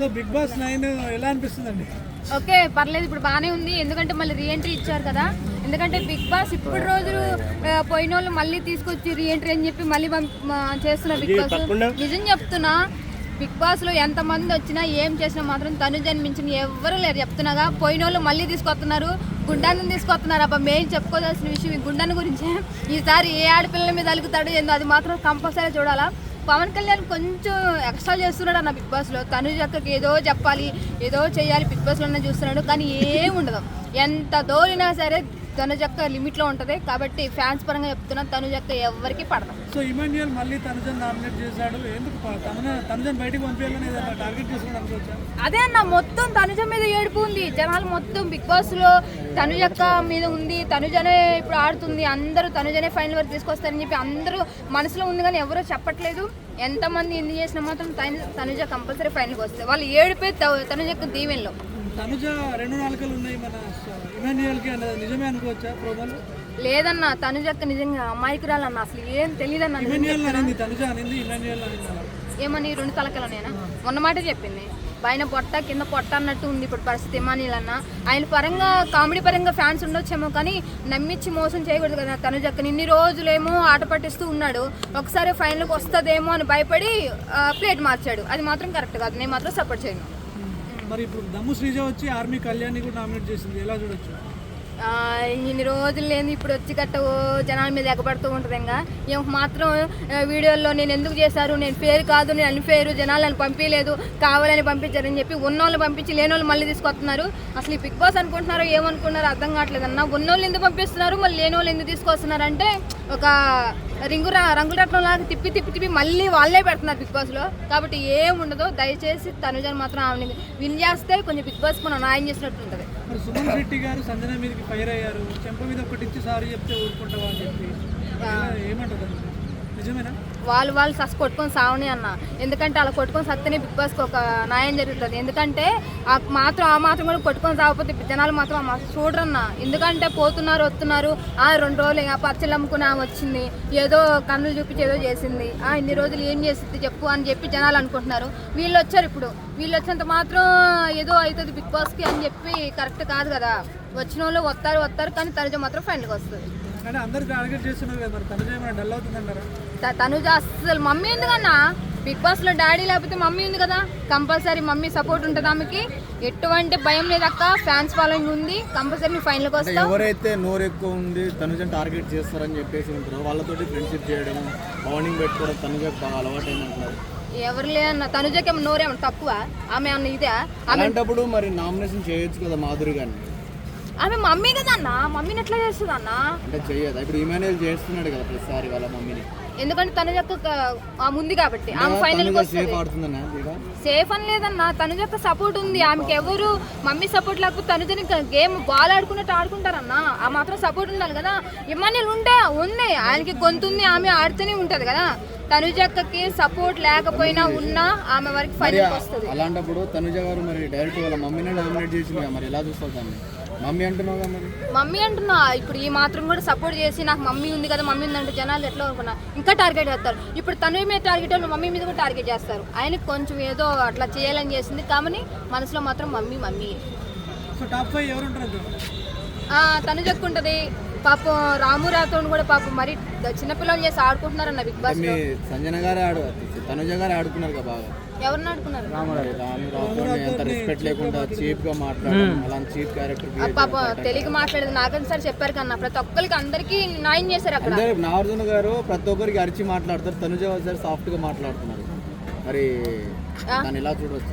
So big boss nine ఎలా అనిపిస్తుందండి? Okay పర్లేదు ఇప్పుడు బాగానే ఉంది. ఎందుకంటే మళ్ళీ రీఎంట్రీ ఇచ్చారు కదా. ఎందుకంటే బిగ్ బాస్ ఇప్పుడు రోజులు ఆ, పోయిన వాళ్ళు మళ్ళీ తీసుకొచ్చి రీఎంట్రీ అని చెప్పి మళ్ళీ చేస్తున్న బిగ్ బాస్. నిజం చెప్తున్నా బిగ్ బాస్లో ఎంత మంది వచ్చినా ఏం చేసినా మాత్రం తను జన్మించిన ఎవరు లేరు. చెప్తున్నాగా పోయిన వాళ్ళు మళ్ళీ తీసుకొస్తున్నారు గుండాన్ని తీసుకొస్తున్నారు. అబ్బా మేము చెప్పుకోవాల్సిన విషయం ఈ గుండాన్ని గురించే. ఈసారి ఏ ఆడపిల్లల మీద అలుగుతాడో ఏందో అది మాత్రం కంపల్సరీ చూడాలా. పవన్ కళ్యాణ్ కొంచెం ఎక్స్ట్రా చేస్తున్నాడు అన్న బిగ్ బాస్లో. తను చక్కకి ఏదో చెప్పాలి ఏదో చేయాలి బిగ్ బాస్ చూస్తున్నాడు కానీ ఏం ఉండదు ఎంత దోలినా సరే తను చక్క లిమిట్లో ఉంటది. కాబట్టి ఫ్యాన్స్ పరంగా చెప్తున్నా తను చక్క ఎవరికి పడదు. సో ఇమాన్యుయల్ మళ్ళీ తనుజన్ నామినేట్ చేశాడు. ఎందుకు తనుజన్ బయటికి పంపించాలని టార్గెట్ చేసుకుని అదే అన్న మొత్తం తనుజ మీద ఏడుపు ఉంది. జనాలు మొత్తం బిగ్ బాస్లో తనుజక్క మీద ఉంది. తనుజనే ఇప్పుడు ఆడుతుంది. అందరూ తనుజనే ఫైనల్ వరకు తీసుకొస్తారని చెప్పి అందరూ మనసులో ఉంది కానీ ఎవరో చెప్పట్లేదు. ఎంతమంది ఎన్ని చేసినా మాత్రం తను తనుజ కంపల్సరీ ఫైనల్కి వస్తుంది. వాళ్ళు ఏడిపే తనుజక్క దీవెనలో. తనుజ రెండు నాలుకలు ఉన్నాయి మన లేదన్న తనుజక్క నిజంగా అమాయకురాలన్న అసలు ఏం తెలియదన్న తనుజ ఏమని రెండు తలకలు నేనా మొన్న మాట చెప్పింది. పైన పొట్ట కింద పొట్ట అన్నట్టు ఉంది ఇప్పుడు పరిస్థితి ఇమానీల్ అన్న. ఆయన పరంగా కామెడీ పరంగా ఫ్యాన్స్ ఉండొచ్చేమో కానీ నమ్మించి మోసం చేయకూడదు కదా తను జక్కని ఇన్ని రోజులేమో ఆట పట్టిస్తూ ఉన్నాడు. ఒకసారి ఫైనల్కి వస్తుందేమో అని భయపడి ప్లేట్ మార్చాడు. అది మాత్రం కరెక్ట్ కాదు. నేను మాత్రం సపోర్ట్ చేయను. మరి ఇప్పుడు దమ్ము శ్రీజ వచ్చి ఆర్మీ కళ్యాణ్ని కూడా నామినేట్ చేసింది. ఎలా చూడొచ్చు? ఇన్ని రోజులు లేని ఇప్పుడు వచ్చి గట్ట జనాల మీద ఎగబడుతూ ఉంటుంది ఇంకా. ఏం మాత్రం వీడియోల్లో నేను ఎందుకు చేశారు నేను ఫేర్ కాదు నేను అన్ఫేరు నన్ను పంపించలేదు కావాలని పంపించారని చెప్పి ఉన్నోళ్ళు పంపించి లేని వాళ్ళు మళ్ళీ తీసుకొస్తున్నారు. అసలు ఈ బిగ్ బాస్ అనుకుంటున్నారో ఏమనుకున్నారో అర్థం కావట్లేదు అన్న. ఉన్నోళ్ళు ఎందుకు పంపిస్తున్నారు మళ్ళీ లేని వాళ్ళు ఎందుకు తీసుకొస్తున్నారు అంటే ఒక రింగు రంగుల రత్నం లాగా తిప్పి తిప్పి తిప్పి మళ్ళీ వాళ్ళే పెడుతున్నారు బిగ్ బాస్లో కాబట్టి ఏం ఉండదు దయచేసి తనుజన్ మాత్రం ఆమె విన్ చేస్తే కొంచెం బిగ్ బాస్ మనం న్యాయం చేసినట్టు ఉంటుంది. మరి సుమన్ శెట్టి గారు సంజన మీదకి ఫైర్ అయ్యారు. చెంప మీద ఒకటి ఇచ్చి సారీ చెప్తే ఊరుకుంటావా అని చెప్పి. ఏమంటారు వాళ్ళు వాళ్ళు సస్ కొట్టుకొని సావని అన్న. ఎందుకంటే అలా కొట్టుకొని సత్తేనే బిగ్ బాస్కి ఒక న్యాయం జరుగుతుంది. ఎందుకంటే ఆ మాత్రం ఆ మాత్రం కూడా కొట్టుకొని సాగపోతే జనాలు మాత్రం ఆ మాత్రం చూడరన్న. ఎందుకంటే పోతున్నారు వస్తున్నారు. ఆ రెండు రోజులు ఇంకా పచ్చళ్ళు అమ్ముకుని ఆమె వచ్చింది. ఏదో కన్నులు చూపించి ఏదో చేసింది. ఆ ఇన్ని రోజులు ఏం చేసింది చెప్పు అని చెప్పి జనాలు అనుకుంటున్నారు. వీళ్ళు వచ్చారు ఇప్పుడు. వీళ్ళు వచ్చినంత మాత్రం ఏదో అవుతుంది బిగ్ బాస్కి అని చెప్పి కరెక్ట్ కాదు కదా. వచ్చిన వాళ్ళు వస్తారు వస్తారు. కానీ తరచు మాత్రం ఫ్రెండ్కి వస్తుంది. కానీ అందరు టార్గెట్ చేస్తున్నారు కదా మరి. తనుజ తనుజ అస్సలు మమ్మీ ఉంది కన్నా బిగ్ బాస్లో డాడీ లేకపోతే మమ్మీ ఉంది కదా. కంపల్సరీ మమ్మీ సపోర్ట్ ఉంటుంది ఆమెకి. ఎటువంటి భయం లేదక్క ఫ్యాన్స్ ఫాలోయింగ్ ఉంది. కంపల్సరీ ఫైనల్కి అంటే వస్తాం. ఎవరైతే నోరు ఎక్కువ ఉంది తనుజని టార్గెట్ చేస్తారని చెప్పేసి ఉంటారో వాళ్ళతోటి ఫ్రెండ్షిప్ చేయడం బాండింగ్ పెట్టుకోవడం తనుజకు బాగా అలవాటు అంటున్నారు ఎవరు లేదన్న తనుజకి ఏమో నోరేమో తక్కువ ఆమె అన్న ఇదే? ఆమె అలాంటప్పుడు మరి నామినేషన్ చేయొచ్చు కదా మాధురి గారిని. ఆమె మమ్మీ కదా అన్న? మమ్మీని ఎట్లా చేస్తుంది అన్న? అంటే చెయ్యదు ఇప్పుడు ఇమానుయల్ చేస్తున్నాడు కదా ప్రతిసారి వాళ్ళ మమ్మీని. ఎందుకంటే తనుజక్క ఆమె ఉంది కాబట్టి. ఆమె వస్తుంది. సేఫ్ అని లేదన్న. తనుజ యొక్క సపోర్ట్ ఉంది. ఆమెకి ఎవరు మమ్మీ సపోర్ట్ లేకపోతే తనుజని గేమ్ బాల్ ఆడుకున్నట్టు ఆడుకుంటారన్న. ఆ మాత్రం సపోర్ట్ ఉండాలి కదా. ఇమ్మని ఉంటే ఉంది. ఆయనకి గొంతుంది ఆమె ఆడుతూనే ఉంటది కదా. తనుజక్కకి సపోర్ట్ లేకపోయినా ఉన్నా ఆమె వరకు మరి ఫైనల్కి వస్తుంది. అలాంటప్పుడు తనుజ గారు మరి డైరెక్ట్ వాళ్ళ మమ్మీనే నామినేట్ చేసింది మరి ఎలా చూస్తావు దాన్ని? మమ్మీ అంటున్నావు మరి? మమ్మీ అంటున్నా ఇప్పుడు ఈ మాత్రం కూడా సపోర్ట్ చేసి నాకు మమ్మీ ఉంది కదా మమ్మీ ఉందంటే జనాలు ఎట్లా అనుకున్నా ఇంకా టార్గెట్ చేస్తారు. ఇప్పుడు తను మీద టార్గెట్ వాళ్ళు మమ్మీ మీద కూడా టార్గెట్ చేస్తారు. ఆయనకి కొంచెం ఏదో అట్లా చేయాలని చేసింది కానీ మనసులో మాత్రం mummy mummy. So top five ఎవరు ఉంటారు తను చెక్కుంటది పాపం రాము రాథోడ్ కూడా పాపం మరి చిన్నపిల్లలు చేసి ఆడుకుంటున్నారన్న బిగ్ బాస్ మీ సంజన గారే ఆడు తనుజ గారే ఆడుకున్నారు కదా బాగా. ఎవరిని ఆడుకున్నారు? రాము రాథోడ్ని ఎంత రెస్పెక్ట్ లేకుండా చీప్గా మాట్లాడడం అలాంటి చీప్ క్యారెక్టర్ పాప తెలుగు మాట్లాడేది నాగన్ సార్ చెప్పారు కన్నా. ప్రతి ఒక్కరికి అందరికి న్యాయం చేశారు అక్కడ. నాగార్జున గారు ప్రతి ఒక్కరికి అరిచి మాట్లాడతారు తనుజ గారు సాఫ్ట్గా మాట్లాడుతున్నారు. మరి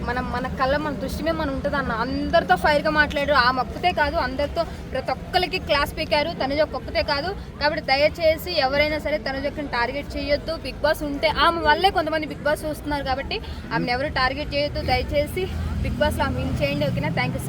మనం మన కళ్ళ మన దృష్టి మీద మనం ఉంటుంది అన్న. అందరితో ఫైర్గా మాట్లాడారు. ఆ మొక్కతే కాదు అందరితో ప్రతి ఒక్కరికి క్లాస్ పీకారు. తనుజ ఒక్కతే కాదు. కాబట్టి దయచేసి ఎవరైనా సరే తనుజక్కని టార్గెట్ చేయొద్దు. బిగ్ బాస్ ఉంటే ఆమె వల్లే కొంతమంది బిగ్ బాస్ చూస్తున్నారు కాబట్టి ఆమెను ఎవరు టార్గెట్ చేయొద్దు. దయచేసి బిగ్ బాస్లో ఆమె విన్ చేయండి ఓకేనా? Thank you